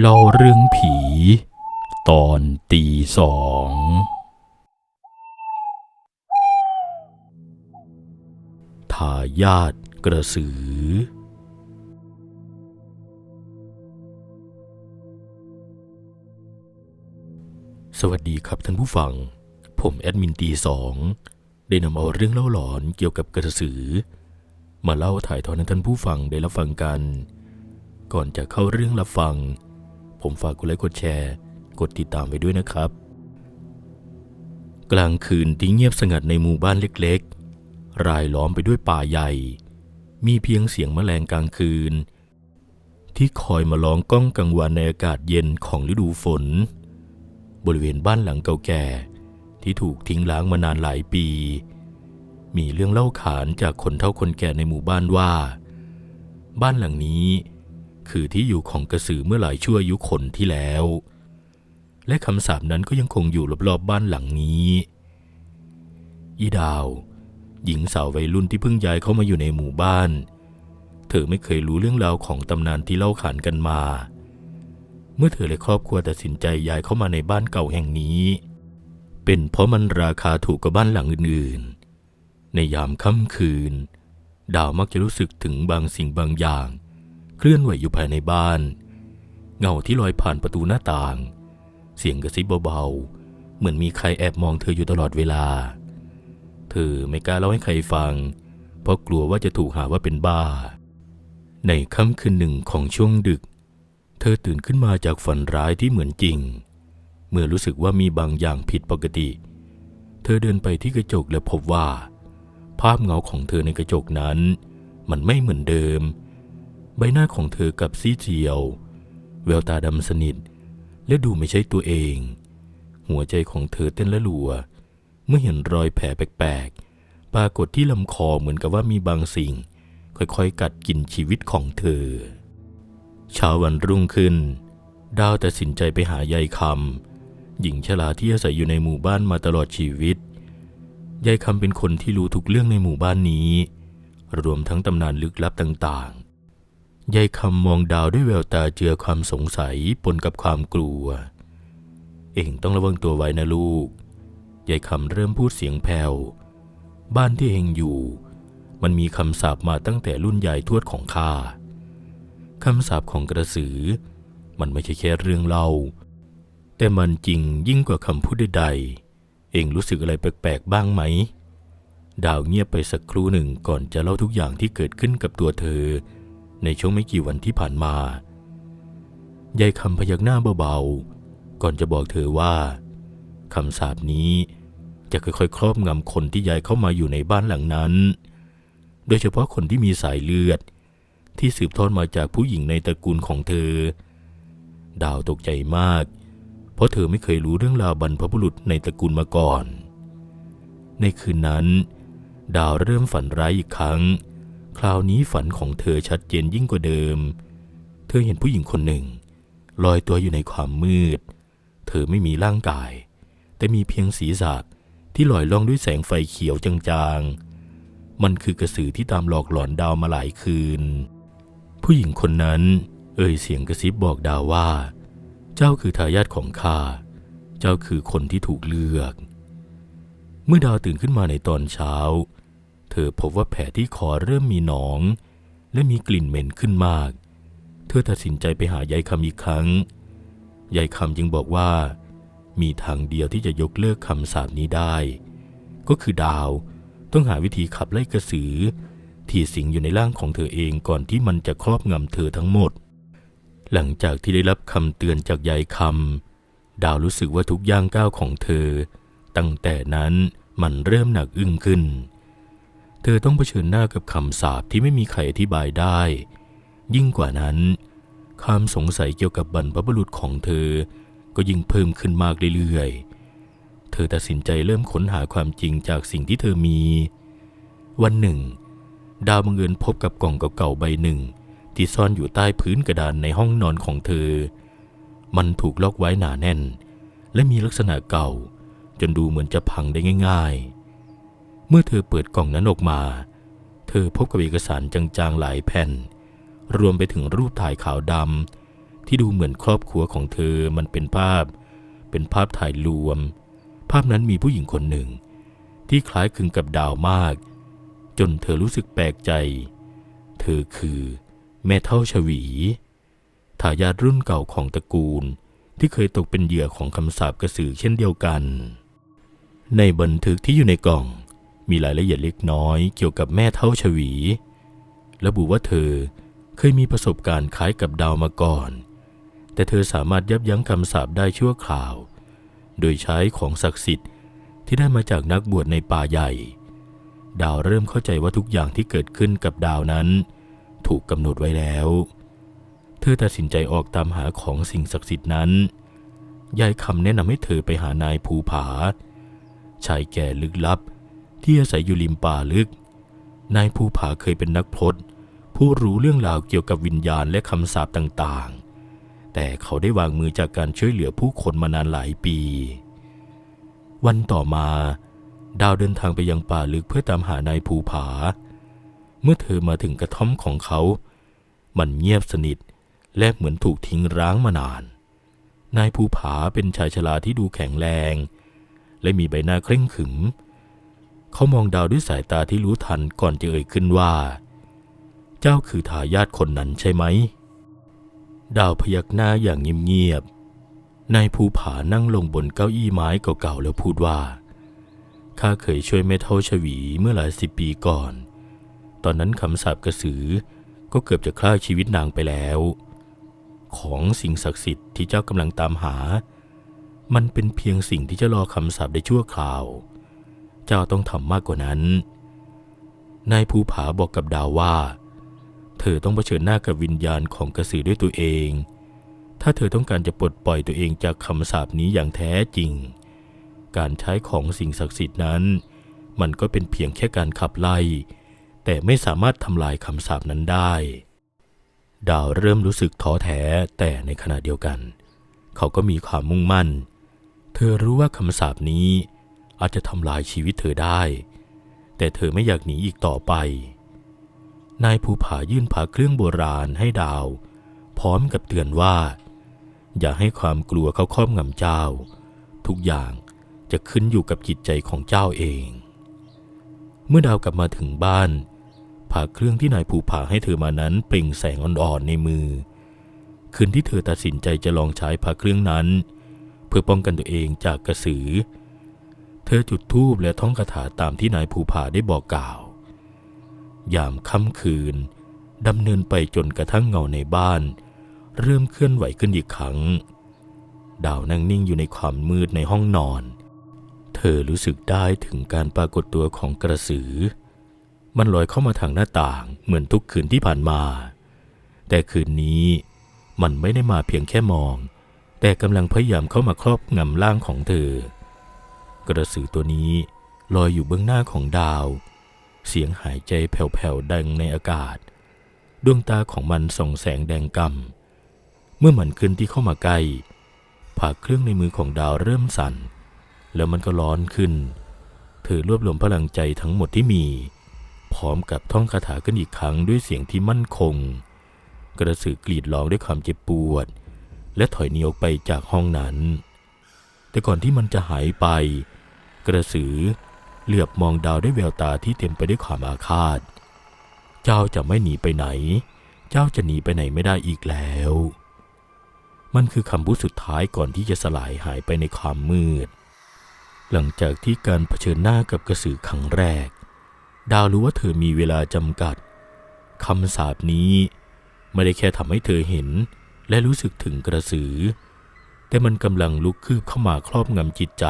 เล่าเรื่องผี ตอนตีสอง ทายาทกระสือ สวัสดีครับท่านผู้ฟัง ผมแอดมินตีสอง ได้นำเอาเรื่องเล่าหลอนเกี่ยวกับกระสือ มาเล่าถ่ายทอดให้ท่านผู้ฟังได้รับฟังกัน ก่อนจะเข้าเรื่องรับฟัง ผมฝากกดไลค์กดแชร์ กดติดตามไว้ด้วยนะครับ กลางคืนที่เงียบสงัดในหมู่บ้านเล็กๆ รายล้อมไปด้วยป่าใหญ่ มีเพียงเสียงแมลงกลางคืน ที่คอยมาร้องก้องกังวานในอากาศเย็นของฤดูฝน บริเวณบ้านหลังเก่าแก่ที่ถูกทิ้งล้างมานานหลายปี มีเรื่องเล่าขานจากคนเฒ่าคนแก่ในหมู่บ้านว่า บ้านหลังนี้ คือที่อยู่ของกระสือเมื่อหลายชั่วอายุคนที่แล้ว และคำสาปนั้นก็ยังคงอยู่รอบๆบบ้านหลังนี้อีดาว หญิงสาววัยรุ่นที่เพิ่งย้ายเข้ามาอยู่ในหมู่บ้าน เธอไม่เคยรู้เรื่องราวของตำนานที่เล่าขานกันมา เมื่อเธอและครอบครัวตัดสินใจย้ายเข้ามาในบ้านเก่าแห่งนี้ เป็นเพราะมันราคาถูกกว่าบ้านหลังอื่นๆ ในยามค่ำคืน ดาวมักจะรู้สึกถึงบางสิ่งบางอย่าง เคลื่อนไหวอยู่ภายในบ้าน เงาที่ลอยผ่านประตูหน้าต่าง เสียงกระซิบเบาๆ เหมือนมีใครแอบมองเธออยู่ตลอดเวลา เธอไม่กล้าเล่าให้ใครฟัง เพราะกลัวว่าจะถูกหาว่าเป็นบ้า ในค่ำคืนหนึ่งของช่วงดึก เธอตื่นขึ้นมาจากฝันร้ายที่เหมือนจริง เมื่อรู้สึกว่ามีบางอย่างผิดปกติ เธอเดินไปที่กระจกและพบว่า ภาพเงาของเธอในกระจกนั้น มันไม่เหมือนเดิม ใบหน้าของเธอกับซีเจียว แววตาดำสนิท และดูไม่ใช่ตัวเอง หัวใจของเธอเต้นละลัว เมื่อเห็นรอยแผลแปลกๆ ปรากฏที่ลำคอเหมือนกับว่ามีบางสิ่ง ค่อยๆ กัดกินชีวิตของเธอ เช้าวันรุ่งขึ้น ดาวตัดสินใจไปหายายคำหญิงชราที่อาศัยอยู่ในหมู่บ้านมาตลอดชีวิตยายคำเป็นคนที่รู้ทุกเรื่องในหมู่บ้านนี้ รวมทั้งตำนานลึกลับต่าง ยายคำมองดาวด้วยแววตาเจือความสงสัยปนกับความกลัว เองต้องระวังตัวไว้นะลูก ยายคำเริ่มพูดเสียงแผ่ว บ้านที่เองอยู่ มันมีคำสาปมาตั้งแต่รุ่นยายทวดของข้า คำสาปของกระสือ มันไม่ใช่แค่เรื่องเล่า แต่มันจริงยิ่งกว่าคำพูดใดๆ เองรู้สึกอะไรแปลกๆบ้างไหม ดาวเงียบไปสักครู่หนึ่งก่อนจะเล่าทุกอย่างที่เกิดขึ้นกับตัวเธอ ในช่วงไม่กี่วันที่ผ่านมา ยายคำพยักหน้าเบาๆ ก่อนจะบอกเธอว่าคำสาปนี้จะค่อยๆ ครอบงำคนที่ย้ายเข้ามาอยู่ในบ้านหลังนั้น โดยเฉพาะคนที่มีสายเลือด ที่สืบทอดมาจากผู้หญิงในตระกูลของเธอ ดาวตกใจมาก เพราะเธอไม่เคยรู้เรื่องราวบรรพบุรุษในตระกูลมาก่อน ในคืนนั้น ดาวเริ่มฝันร้ายอีกครั้ง คราวนี้ฝันของเธอชัดเจนยิ่งกว่าเดิม เธอเห็นผู้หญิงคนหนึ่ง ลอยตัวอยู่ในความมืด เธอไม่มีร่างกาย แต่มีเพียงศีรษะที่ลอยล่องด้วยแสงไฟเขียวจางๆ มันคือกระสือที่ตามหลอกหลอนดาวมาหลายคืน ผู้หญิงคนนั้น เอ่ยเสียงกระซิบบอกดาวว่า เจ้าคือทายาทของข้า เจ้าคือคนที่ถูกเลือก เมื่อดาวตื่นขึ้นมาในตอนเช้า เธอพบว่าแผลที่คอเริ่มมีหนอง และมีกลิ่นเหม็นขึ้นมาก เธอตัดสินใจไปหายายคำอีกครั้ง ยายคำจึงบอกว่า มีทางเดียวที่จะยกเลิกคำสาปนี้ได้ ก็คือดาวต้องหาวิธีขับไล่กระสือ ที่สิงอยู่ในร่างของเธอเองก่อนที่มันจะครอบงำเธอทั้งหมด หลังจากที่ได้รับคำเตือนจากยายคำดาวรู้สึกว่าทุกย่างก้าวของเธอ ตั้งแต่นั้นมันเริ่มหนักอึ้งขึ้น เธอต้องเผชิญหน้ากับคำสาปที่ไม่มีใครอธิบายได้ ยิ่งกว่านั้น ความสงสัยเกี่ยวกับบรรพบุรุษของเธอ ก็ยิ่งเพิ่มขึ้นมากเรื่อยๆ เธอตัดสินใจเริ่มค้นหาความจริงจากสิ่งที่เธอมี วันหนึ่ง ดาวบังเอิญพบกับกล่องเก่าๆใบหนึ่ง ที่ซ่อนอยู่ใต้พื้นกระดานในห้องนอนของเธอ มันถูกล็อกไว้หนาแน่น และมีลักษณะเก่า จนดูเหมือนจะพังได้ง่าย ๆ เมื่อเธอเปิดกล่องนั้นออกมา เธอพบกับเอกสารจางๆหลายแผ่น รวมไปถึงรูปถ่ายขาวดำที่ดูเหมือนครอบครัวของเธอมันเป็นภาพ เป็นภาพถ่ายรวม ภาพนั้นมีผู้หญิงคนหนึ่ง ที่คล้ายคลึงกับดาวมาก จนเธอรู้สึกแปลกใจ เธอคือแม่เท่าชวีทายาทรุ่นเก่าของตระกูลที่เคยตกเป็นเหยื่อของคำสาปกระสือเช่นเดียวกัน ในบันทึกที่อยู่ในกล่อง มีรายละเอียดเล็กน้อยเกี่ยวกับแม่เท่าชวี ระบุว่าเธอเคยมีประสบการณ์คล้ายกับดาวมาก่อน แต่เธอสามารถยับยั้งคำสาปได้ชั่วคราว โดยใช้ของศักดิ์สิทธิ์ที่ได้มาจากนักบวชในป่าใหญ่ ดาวเริ่มเข้าใจว่าทุกอย่างที่เกิดขึ้นกับดาวนั้น ถูกกำหนดไว้แล้ว เธอตัดสินใจออกตามหาของสิ่งศักดิ์สิทธิ์นั้น ยายคำแนะนำให้เธอไปหานายภูผา ชายแก่ลึกลับ ที่อาศัยอยู่ริมป่าลึก นายภูผาเคยเป็นนักพรตผู้รู้เรื่องราวเกี่ยวกับวิญญาณและคำสาปต่างๆ แต่เขาได้วางมือจากการช่วยเหลือผู้คนมานานหลายปี วันต่อมา ดาวเดินทางไปยังป่าลึกเพื่อตามหานายภูผา เมื่อเธอมาถึงกระท่อมของเขา มันเงียบสนิทและเหมือนถูกทิ้งร้างมานาน นายภูผาเป็นชายชราที่ดูแข็งแรง และมีใบหน้าเคร่งขรึม เขามองดาวด้วยสายตาที่รู้ทันก่อนจะเอ่ยขึ้นว่า เจ้าคือทายาทคนนั้นใช่ไหม ดาวพยักหน้าอย่างเงียบๆนายภูผานั่งลงบนเก้าอี้ไม้เก่าๆแล้วพูดว่าข้าเคยช่วยแม่เท่าชวีเมื่อหลายสิบปีก่อน ตอนนั้นคำสาปกระสือก็เกือบจะฆ่าชีวิตนางไปแล้ว ของสิ่งศักดิ์สิทธิ์ที่เจ้ากำลังตามหา มันเป็นเพียงสิ่งที่จะรอคำสาปได้ชั่วคราว เจ้าต้องทำมากกว่านั้น นายภูผาบอกกับดาวว่า เธอต้องเผชิญหน้ากับวิญญาณของกระสือด้วยตัวเอง ถ้าเธอต้องการจะปลดปล่อยตัวเองจากคำสาปนี้อย่างแท้จริง การใช้ของสิ่งศักดิ์สิทธิ์นั้น มันก็เป็นเพียงแค่การขับไล่ แต่ไม่สามารถทำลายคำสาปนั้นได้ ดาวเริ่มรู้สึกท้อแท้แต่ในขณะเดียวกัน เขาก็มีความมุ่งมั่น เธอรู้ว่าคำสาปนี้ อาจจะทำลายชีวิตเธอได้ แต่เธอไม่อยากหนีอีกต่อไป นายภูผายื่นผาเครื่องโบราณให้ดาว พร้อมกับเตือนว่า อย่าให้ความกลัวเขาครอบงำเจ้า ทุกอย่างจะขึ้นอยู่กับจิตใจของเจ้าเอง เมื่อดาวกลับมาถึงบ้านผาเครื่องที่นายภูผาให้เธอมานั้นเปล่งแสงอ่อนๆในมือ คืนที่เธอตัดสินใจจะลองใช้ผาเครื่องนั้น เพื่อป้องกันตัวเองจากกระสือ เธอจุดธูปและท่องคาถาตามที่นายภูผาได้บอกกล่าว ยามค่ำคืนดำเนินไปจนกระทั่งเงาในบ้าน เริ่มเคลื่อนไหวขึ้นอีกครั้ง ดาวนั่งนิ่งอยู่ในความมืดในห้องนอน เธอรู้สึกได้ถึงการปรากฏตัวของกระสือ มันลอยเข้ามาทางหน้าต่างเหมือนทุกคืนที่ผ่านมา แต่คืนนี้มันไม่ได้มาเพียงแค่มอง แต่กำลังพยายามเข้ามาครอบงำร่างของเธอ กระสือตัวนี้ลอยอยู่เบื้องหน้าของดาว เสียงหายใจแผ่วๆดังในอากาศ ดวงตาของมันส่องแสงแดงกำเมื่อมันขึ้นที่เข้ามาใกล้ผ่าเครื่องในมือของดาวเริ่มสั่น แล้วมันก็ร้อนขึ้น เธอรวบรวมพลังใจทั้งหมดที่มี พร้อมกับท่องคาถาขึ้นอีกครั้งด้วยเสียงที่มั่นคง กระสือกรีดร้องด้วยความเจ็บปวด และถอยหนีออกไปจากห้องนั้น แต่ก่อนที่มันจะหายไป กระสือเหลือบมองดาวด้วยแววตาที่เต็มไปด้วยความอาฆาต เจ้าจะไม่หนีไปไหน เจ้าจะหนีไปไหนไม่ได้อีกแล้ว มันคือคำพูดสุดท้ายก่อนที่จะสลายหายไปในความมืด หลังจากที่การเผชิญหน้ากับกระสือครั้งแรก ดาวรู้ว่าเธอมีเวลาจำกัดคำสาปนี้ไม่ได้แค่ทำให้เธอเห็น และรู้สึกถึงกระสือ แต่มันกำลังลุกคืบเข้ามาครอบงำจิตใจ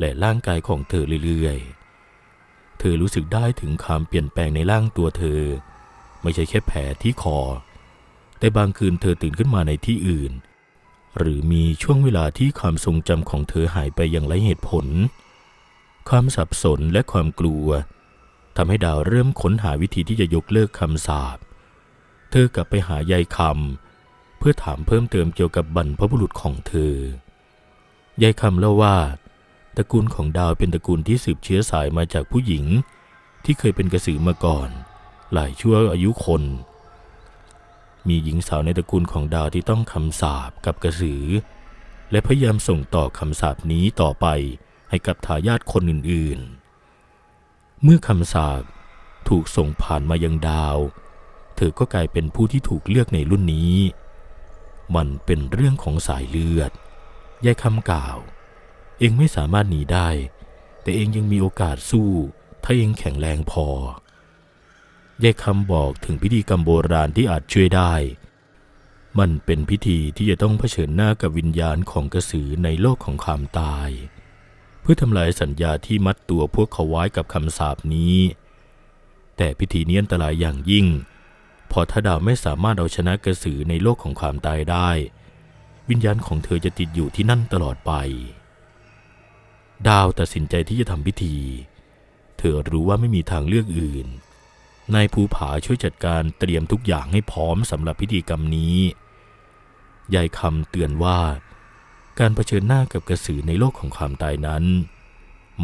และร่างกายของเธอเรื่อยๆ เธอรู้สึกได้ถึงความเปลี่ยนแปลงในร่างตัวเธอ ไม่ใช่แค่แผลที่คอ แต่บางคืนเธอตื่นขึ้นมาในที่อื่น หรือมีช่วงเวลาที่ความทรงจำของเธอหายไปอย่างไรเหตุผล ความสับสนและความกลัวทำให้ดาวเริ่มค้นหาวิธีที่จะยกเลิกคำสาป เธอกลับไปหายายคำ พื่อถามเพิ่มเติมเกี่ยวกับบรรพบุรุษของเธอยายคำเล่าว่าตระกูลของดาวเป็นตระกูลที่สืบเชื้อสายมาจากผู้หญิง ที่เคยเป็นกระสือมาก่อน หลายชั่วอายุคน มีหญิงสาวในตระกูลของดาวที่ต้องคำสาปกับกระสือ และพยายามส่งต่อคำสาปนี้ต่อไปให้กับทายาทคนอื่นๆ เมื่อคำสาปถูกส่งผ่านมายังดาว เธอก็กลายเป็นผู้ที่ถูกเลือกในรุ่นนี้ มันเป็นเรื่องของสายเลือดยายคำกล่าว เองไม่สามารถหนีได้ แต่เองยังมีโอกาสสู้ ถ้าเองแข็งแรงพอยายคำบอกถึงพิธีกรรมโบราณที่อาจช่วยได้ มันเป็นพิธีที่จะต้องเผชิญหน้ากับวิญญาณของกระสือในโลกของความตาย เพื่อทำลายสัญญาที่มัดตัวพวกเขาไว้กับคำสาปนี้ แต่พิธีนี้อันตรายอย่างยิ่ง พอถ้าดาวไม่สามารถเอาชนะกระสือในโลกของความตายได้ วิญญาณของเธอจะติดอยู่ที่นั่นตลอดไป ดาวตัดสินใจที่จะทำพิธี เธอรู้ว่าไม่มีทางเลือกอื่น นายภูผาช่วยจัดการเตรียมทุกอย่างให้พร้อมสำหรับพิธีกรรมนี้ยายคำเตือนว่า การเผชิญหน้ากับกระสือในโลกของความตายนั้น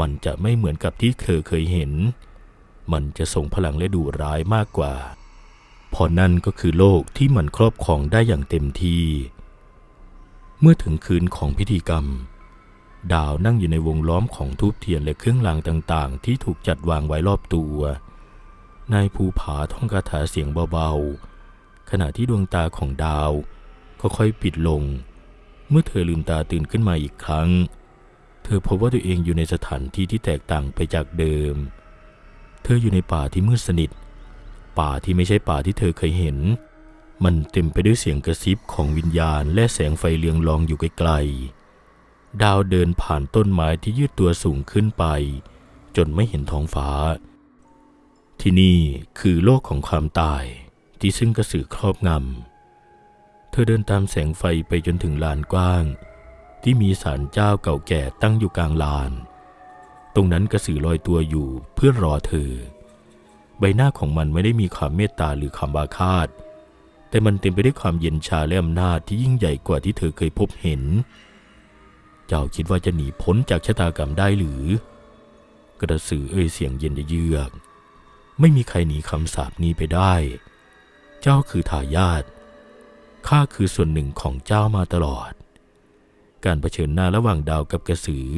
มันจะไม่เหมือนกับที่เธอเคยเห็น มันจะส่งพลังและดุร้ายมากกว่า พราะนั่นก็คือโลกที่มันครอบครองได้อย่างเต็มที่ เมื่อถึงคืนของพิธีกรรม ดาวนั่งอยู่ในวงล้อมของทูบเทียนและเครื่องรางต่างๆ ที่ถูกจัดวางไว้รอบตัวนายภูผาท่องคาถาเสียงเบาๆ ขณะที่ดวงตาของดาวก็ค่อยปิดลง เมื่อเธอลืมตาตื่นขึ้นมาอีกครั้ง เธอพบว่าตัวเองอยู่ในสถานที่ที่แตกต่างไปจากเดิม เธออยู่ในป่าที่มืดสนิท ป่าที่ไม่ใช่ป่าที่เธอเคยเห็น มันเต็มไปด้วยเสียงกระซิบของวิญญาณและแสงไฟเลียงลองอยู่ไกลๆ ดาวเดินผ่านต้นไม้ที่ยืดตัวสูงขึ้นไป จนไม่เห็นท้องฟ้า ที่นี่คือโลกของความตายที่ซึ่งกระสือครอบงำ เธอเดินตามแสงไฟไปจนถึงลานกว้าง ที่มีศาลเจ้าเก่าแก่ตั้งอยู่กลางลาน ตรงนั้นกระสือลอยตัวอยู่เพื่อรอเธอ ใบหน้าของมันไม่ได้มีความเมตตาหรือความบาคาด แต่มันเต็มไปด้วยความเย็นชาและอำนาจที่ยิ่งใหญ่กว่าที่เธอเคยพบเห็น เจ้าคิดว่าจะหนีพ้นจากชะตากรรมได้หรือ กระสือเอ่ยเสียงเย็นเยือก ไม่มีใครหนีคำสาปนี้ไปได้ เจ้าคือทายาท ข้าคือส่วนหนึ่งของเจ้ามาตลอด การเผชิญหน้าระหว่างดาวกับกระสือ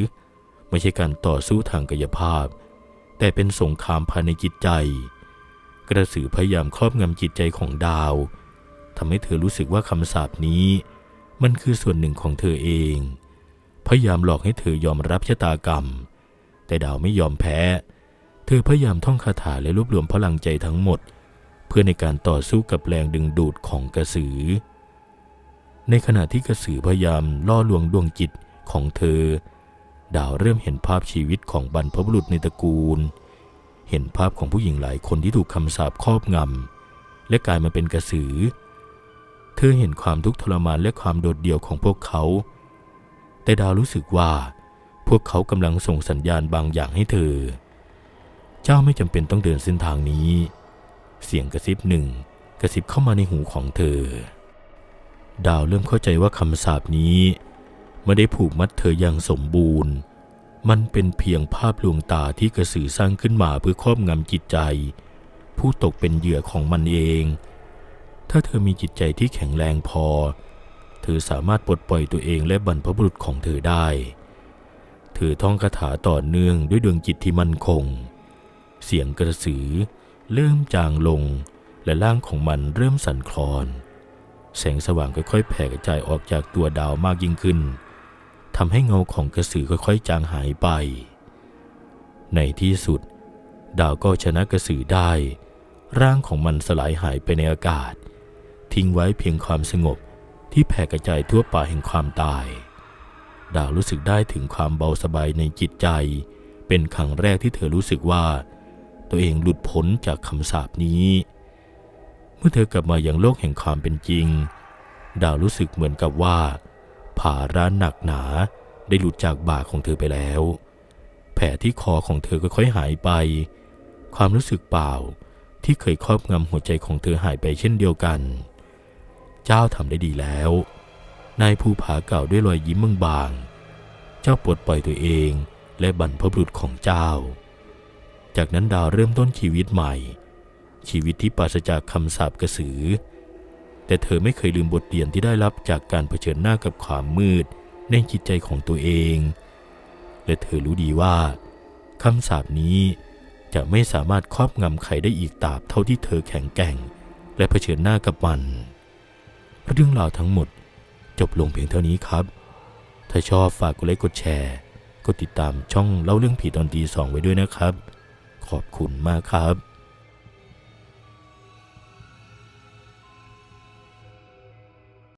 ไม่ใช่การต่อสู้ทางกายภาพ แต่เป็นสงครามภายในจิตใจ กระสือพยายามครอบงำจิตใจของดาวทำให้เธอรู้สึกว่าคำสาปนี้ มันคือส่วนหนึ่งของเธอเอง พยายามหลอกให้เธอยอมรับชะตากรรม แต่ดาวไม่ยอมแพ้ เธอพยายามท่องคาถาและรวบรวมพลังใจทั้งหมด เพื่อในการต่อสู้กับแรงดึงดูดของกระสือ ในขณะที่กระสือพยายามล่อลวงดวงจิตของเธอ ดาวเริ่มเห็นภาพชีวิตของบรรพบุรุษในตระกูล เห็นภาพของผู้หญิงหลายคนที่ถูกคำสาปครอบงำ และกลายมาเป็นกระสือ เธอเห็นความทุกข์ทรมานและความโดดเดี่ยวของพวกเขา แต่ดาวรู้สึกว่า พวกเขากำลังส่งสัญญาณบางอย่างให้เธอ เจ้าไม่จำเป็นต้องเดินเส้นทางนี้ เสียงกระซิบหนึ่งกระซิบเข้ามาในหูของเธอ ดาวเริ่มเข้าใจว่าคำสาปนี้ ไม่ได้ผูกมัดเธออย่างสมบูรณ์ มันเป็นเพียงภาพลวงตาที่กระสือสร้างขึ้นมาเพื่อครอบงำจิตใจ ผู้ตกเป็นเหยื่อของมันเอง ถ้าเธอมีจิตใจที่แข็งแรงพอ เธอสามารถปลดปล่อยตัวเองและบรรพบุรุษของเธอได้ เธอท่องคาถาต่อเนื่องด้วยดวงจิตที่มั่นคง เสียงกระสือเริ่มจางลงและร่างของมันเริ่มสั่นคลอน แสงสว่างค่อยๆแผ่กระจายออกจากตัวดาวมากยิ่งขึ้น ทำให้เงาของกระสือค่อยๆจางหายไป ในที่สุด ดาวก็ชนะกระสือได้ ร่างของมันสลายหายไปในอากาศ ทิ้งไว้เพียงความสงบที่แผ่กระจายทั่วป่าแห่งความตาย ดาวรู้สึกได้ถึงความเบาสบายในจิตใจ เป็นครั้งแรกที่เธอรู้สึกว่า ตัวเองหลุดพ้นจากคำสาปนี้ เมื่อเธอกลับมาอย่างโลกแห่งความเป็นจริง ดาวรู้สึกเหมือนกับว่า ภาระหนักหนาได้หลุดจากบ่าของเธอไปแล้ว แผลที่คอของเธอก็ค่อยหายไป ความรู้สึกเปล่าที่เคยครอบงำหัวใจของเธอหายไปเช่นเดียวกัน เจ้าทำได้ดีแล้ว นายภูผาเก่าด้วยรอยยิ้มบางๆ เจ้าปลดปล่อยตัวเองและบรรพบุรุษของเจ้า จากนั้นดาวเริ่มต้นชีวิตใหม่ ชีวิตที่ปราศจากคำสาปกระสือ แต่เธอไม่เคยลืมบทเรียนที่ได้รับจากการเผชิญหน้ากับความมืดในจิตใจของตัวเอง และเธอรู้ดีว่าคำสาปนี้จะไม่สามารถครอบงำใครได้อีกตราบเท่าที่เธอแข็งแกร่ง และเผชิญหน้ากับมัน เรื่องราวทั้งหมดจบลงเพียงเท่านี้ครับ ถ้าชอบฝากกดไลค์กดแชร์ กดติดตามช่องเล่าเรื่องผีตอนตีสองไว้ด้วยนะครับ ขอบคุณมากครับ